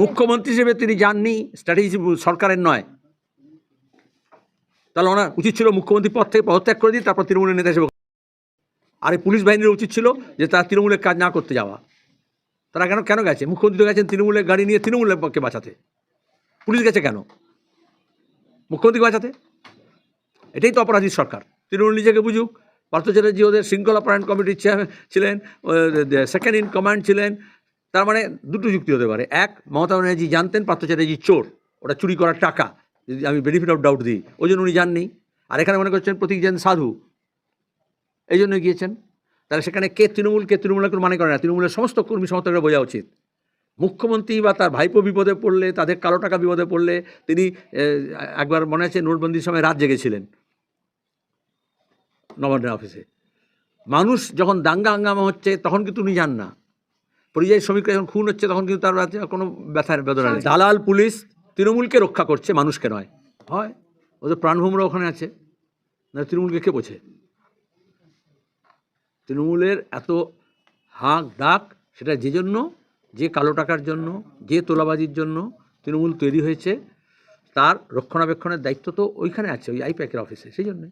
মুখ্যমন্ত্রী হিসেবে তিনি যাননি স্ট্র্যাটেজি সরকারের নয়। তাহলে ওনার উচিত ছিল মুখ্যমন্ত্রী পদ থেকে পদত্যাগ করে দিয়ে তারপর তৃণমূলের নেতা হিসেবে আর এই পুলিশ বাহিনীর উচিত ছিল যে তারা তৃণমূলের কাজ না করতে যাওয়া। তারা কেন কেন গেছে? মুখ্যমন্ত্রী তো গেছেন তৃণমূলের গাড়ি নিয়ে তৃণমূলের পক্ষে বাঁচাতে। পুলিশ গেছে কেন? মুখ্যমন্ত্রীকে বাঁচাতে? এটাই তো অপরাধী সরকার। তৃণমূল নিজেকে বুঝুক। পার্থ চ্যাটার্জি ওদের শৃঙ্খলা পরায়ণ কমিটির চেয়ারম্যান ছিলেন সেকেন্ড ইন কমান্ড ছিলেন তার মানে দুটো যুক্তি হতে পারে। এক, মমতা ব্যানার্জি জানতেন পার্থ চ্যাটার্জি চোর, ওটা চুরি করার টাকা, যদি আমি বেনিফিট অফ ডাউট দিই, ওই জন্য উনি জাননি আর এখানে মনে করছেন প্রতীক যেন সাধু, এই জন্য গিয়েছেন। তাহলে সেখানে কে তৃণমূল, কে তৃণমূলের কোনো মানে করে না। তৃণমূলের সমস্ত কর্মী সমর্থকরা বোঝা উচিত। মুখ্যমন্ত্রী বা তার ভাইপো বিপদে পড়লে, তাদের কালো টাকা বিপদে পড়লে, তিনি একবার মনে আছে নোটবন্দির সময় রাত জেগেছিলেন নবান্নের অফিসে মানুষ যখন দাঙ্গা হাঙ্গামা হচ্ছে, তখন কিন্তু উনি যান না। পরিযায়ী শ্রমিকরা যখন খুন হচ্ছে তখন কিন্তু তার কোনো ব্যথার বেদনা নেই। দালাল পুলিশ তৃণমূলকে রক্ষা করছে মানুষকে নয়। হয়। ওদের প্রাণভূমরা ওখানে আছে। না তৃণমূলকে কে বোঝে? তৃণমূলের এত হাঁক ডাক সেটা যে জন্য যে কালো টাকার জন্য যে তোলাবাজির জন্য তৃণমূল তৈরি হয়েছে তার রক্ষণাবেক্ষণের দায়িত্ব তো ওইখানে আছে ওই আইপ্যাকের অফিসে সেই জন্যে।